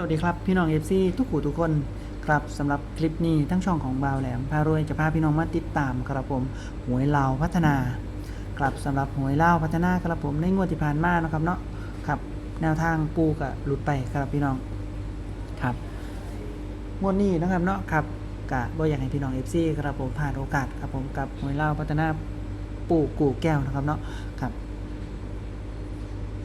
สวัสดีครับ พี่น้องเอฟซีทุกผู้ทุกคนครับสำหรับคลิปนี้ทั้งช่องของบาวแหลมพารวยจะพาพี่น้องมาติดตามครับผมหวยลาวพัฒนาครับสำหรับหวยลาวพัฒนาครับผมในงวดที่ผ่านมานะครับเนาะครับแนวทางปูกับหลุดไปครับพี่น้องครับงวดนี้นะครับเนาะครับกะบ่อยากให้พี่น้องเอฟซีครับผมผ่านโอกาสครับผมกับหวยลาวพัฒนาปูกู่แก้วนะครับเนาะครับ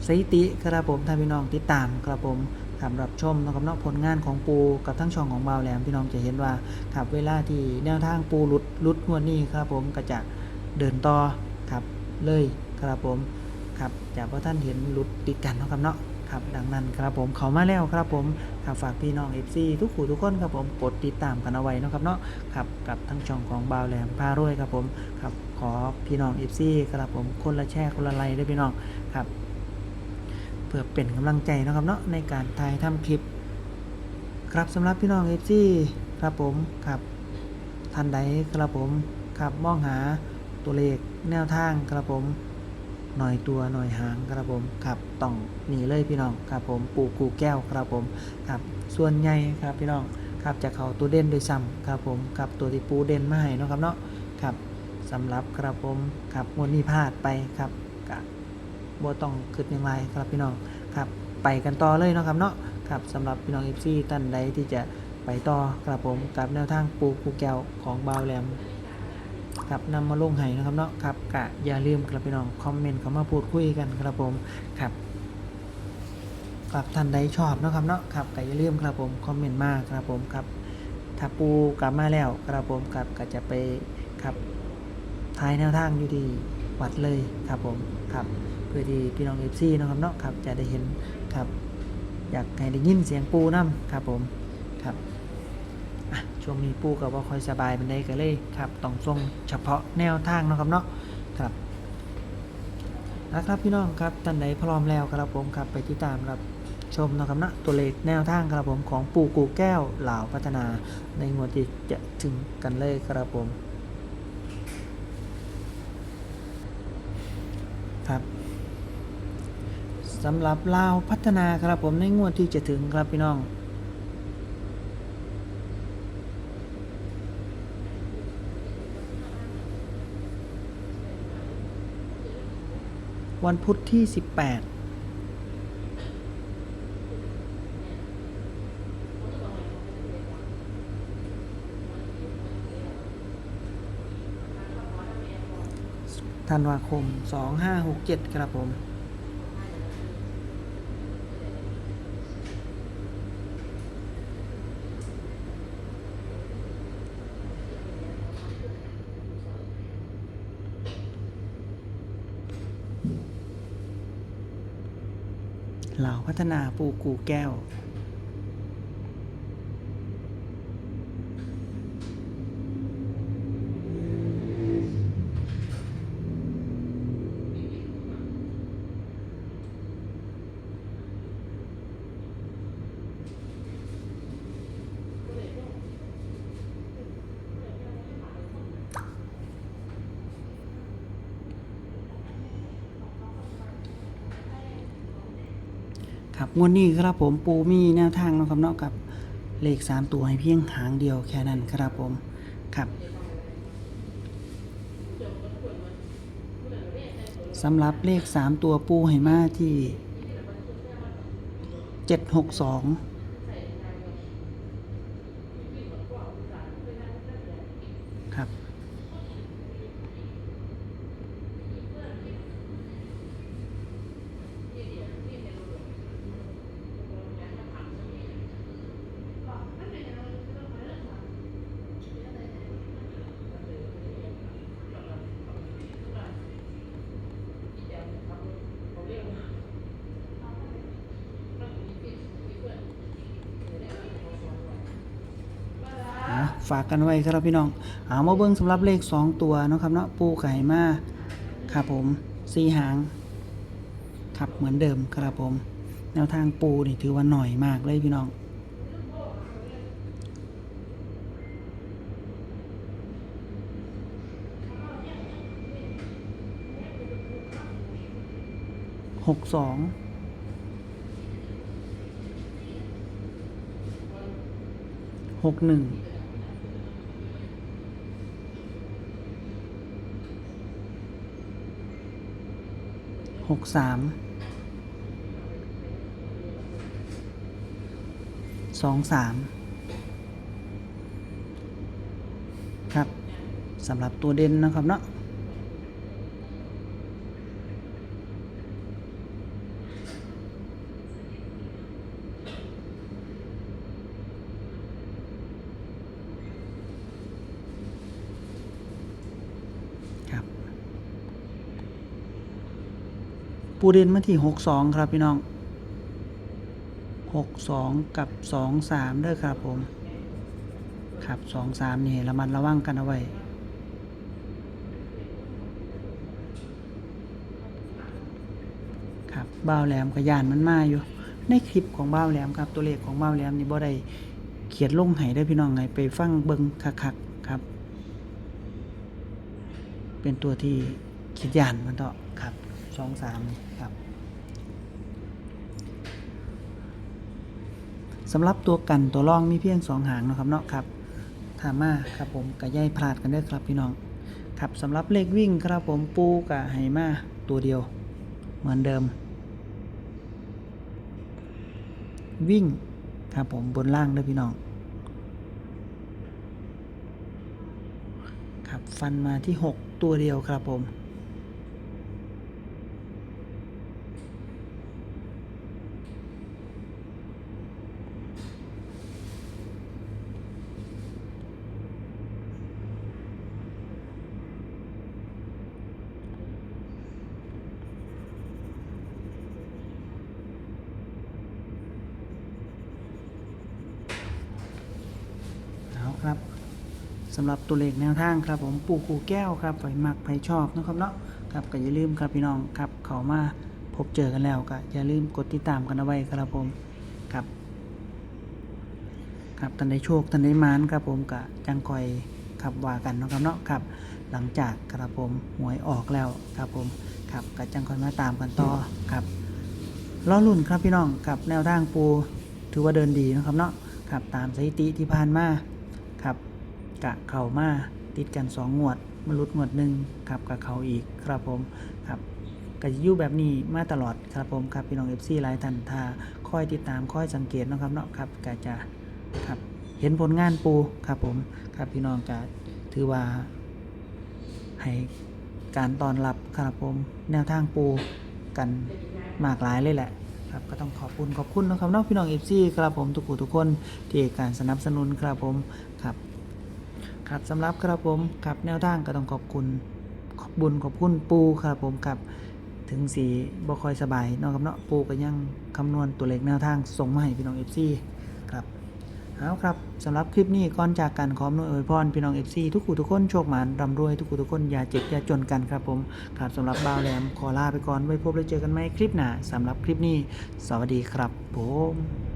สถิติครับผมถ้าพี่น้องติดตามครับผม ครับรับชมนะครับเนาะผลงานของปูกับทั้งช่องของบาวแหลมพี่น้องจะเห็นว่าครับเวลาที่แนวทางปูหลุดหลุดงวดนี้ครับผมก็จะเดินต่อครับเลยครับผมครับจากว่าท่านเห็นหลุดติดกันนะครับเนาะครับดังนั้นครับผมเขามาแล้วครับผมครับฝากพี่น้อง FC ทุกคู่ทุกคนครับผมกดติดตามกันเอาไว้นะครับเนาะครับกับทั้งช่องของบาวแหลมพารวยครับผมครับขอพี่น้อง FC ครับผมคนละแชร์คนละไลค์ด้วยพี่น้องครับ พื่อเป็นกำลังใจนะครับเนาะในการถ่ายทำคลิป ครับสำหรับพี่น้องเอฟซีครับผมครับท่านใดครับผมครับมองหาตัวเลขแนวทางครับผมหน่อยตัวหน่อยหางครับผมครับต้องหนีเลยพี่น้องครับผมปูกูแก้วครับผมครับส่วนใหญ่ครับพี่น้องครับจะเขาตัวเด่นโดวยซ้ำครับผมครับตัวที่ปูเด่นมาให้เนาะครับเนาะครับสำหรับครับผมครับวดนี้พลาดไปครับ บ่ต้องคิดอย่างไรครับพี่น้องครับไปกันต่อเลยเนาะครับเนาะครับสำหรับพี่น้องเอฟซีท่านใดที่จะไปต่อครับผมกับแนวทางปูกูแก้วของบาวแหลมครับนำมาลงให้นะครับเนาะครับกะอย่าลืมครับพี่น้องคอมเมนต์เข้ามาพูดคุยกันครับผมครับครับท่านใดชอบเนาะครับเนาะครับก็อย่าลืมครับผมคอมเมนต์มาครับผมครับถ้าปูกลับมาแล้วครับผมครับก็จะไปครับทายแนวทางอยู่ที่ วัดเลยครับผมครับเพื่อที่พี่น้องเอฟซีนะครับเนาะครับจะได้เห็นครับอยากให้ได้ยินเสียงปูน้ำครับผมครับช่วงนี้ปูกับว่าคอยสบายเป็นได้กันเลยครับต้องส่งเฉพาะแนวทางนะครับเนาะครับนะครับพี่น้องครับท่านใดพร้อมแล้วครับผมครับไปติดตามครับชมนะครับนะตัวเลขแนวทางครับผมของปูกูแก้วเหล่าพัฒนาในงวดที่จะถึงกันเลยครับผม ครับสำหรับลาวพัฒนาครับผมในงวดที่จะถึงครับพี่น้อง วันพุธที่ 18 ธันวาคม 2567 ครับผมเหล่าพัฒนาปูกูแก้ว งวดนี้ครับผมปูมีแนวทางนะครับเนาะกับเลข 3 ตัวให้เพียงหางเดียวแค่นั้นครับผมครับสำหรับเลข 3 ตัวปูให้มาที่ 762 ฝากกันไว้ครับพี่น้องเอามาเบิ้งสำหรับเลข 2 ตัวนะครับเนาะปูไก่มาครับผมสีหางครับเหมือนเดิมครับผม แนวทางปูนี่ถือว่าหน่อยมากเลยพี่น้องหกสองหกหนึ่ง กสามสองสามครับสำหรับตัวเด่นนะครับเนาะ ครับ ปูเด่นมาที่หกสองครับพี่น้องหกสองกับสองสามด้อครับผมครับสองสามนี่ระมัดระวังกันเอาไว้ครับบ้าวแหลมกระยานมันมาอยู่ ในคลิปของบ้าวแหลมครับตัวเลขของบ้าวแหลมนี่บ่ได้เขียนลงให้ได้พี่น้องไงไปฟังเบิงคักๆครับ เป็นตัวที่คิดยานมันเถอะครับ สองสามครับสำหรับตัวกันตัวร่องมีเพียงสองหางนะครับเนาะครับถามมาครับผมกะย่ายพลาดกันเด้ครับพี่น้องครับสำหรับเลขวิ่งครับผมปูกะไฮมาตัวเดียว เหมือนเดิม วิ่งครับผมบนล่างด้อพี่น้องครับฟันมาที่ 6 ตัวเดียวครับผม เอาครับ สำหรับตัวเลขแนวทางครับผมปู่กูแก้วครับไปมักไปชอบนะครับเนาะครับก็อย่าลืมครับพี่น้องครับเขามาพบเจอกันแล้วก็อย่าลืมกดติดตามกันเอาไว้ครับผมครับครับทันได้โชคทันได้มานครับผมกะจังคอยขับว่ากันนะครับเนาะครับ หลังจากครับผมหวยออกแล้วครับผมครับกะจังคอยมาตามกันต่อครับล้อลุ่นครับพี่น้องกับแนวทางปูถือว่าเดินดีนะครับเนาะครับตามสถิติที่ผ่านมา กะเข่ามาติดกันสองงวดมาลุดงวดหนึ่งครับกะเข่าอีกครับผมครับกะจะอยู่แบบนี้มาตลอดครับผมครับพี่น้องเอฟซีหลายท่านถ้าคอยติดตามคอยสังเกตนะครับเนาะครับกะจะครับเห็นผลงานปูครับผมครับพี่น้องจะถือว่าให้การตอนรับครับผมแนวทางปูกันมากหลายเลยแหละครับก็ต้องขอบคุณขอบคุณนะครับเน้องพี่น้องเอฟซีครับผมทุกผู้ทุกคนที่การสนับสนุนครับผมครับ ครับสำหรับครับผมครับแนวทางก็ต้องขอบคุณขอบบุญขอบคุณปูครับผมครับถึงสีบ่คอยสบายเนาะครับเนาะปูก็ยังคำนวณตัวเลขแนวทางส่งมาให้พี่น้องเอฟซีครับเอาครับสำหรับคลิปนี้ก่อนจากกันขออำนวยอวยพรพี่น้องเอฟซีทุกผู้ทุกคนโชคหมานร่ำรวยทุกผู้ทุกคนอย่าเจ็บอย่าจนกันครับผมครับสำหรับบ่าวแหลมขอลาไปก่อนไว้พบแล้วเจอกันใหมคลิปหน้าสำหรับคลิปนี้ สวัสดีครับผม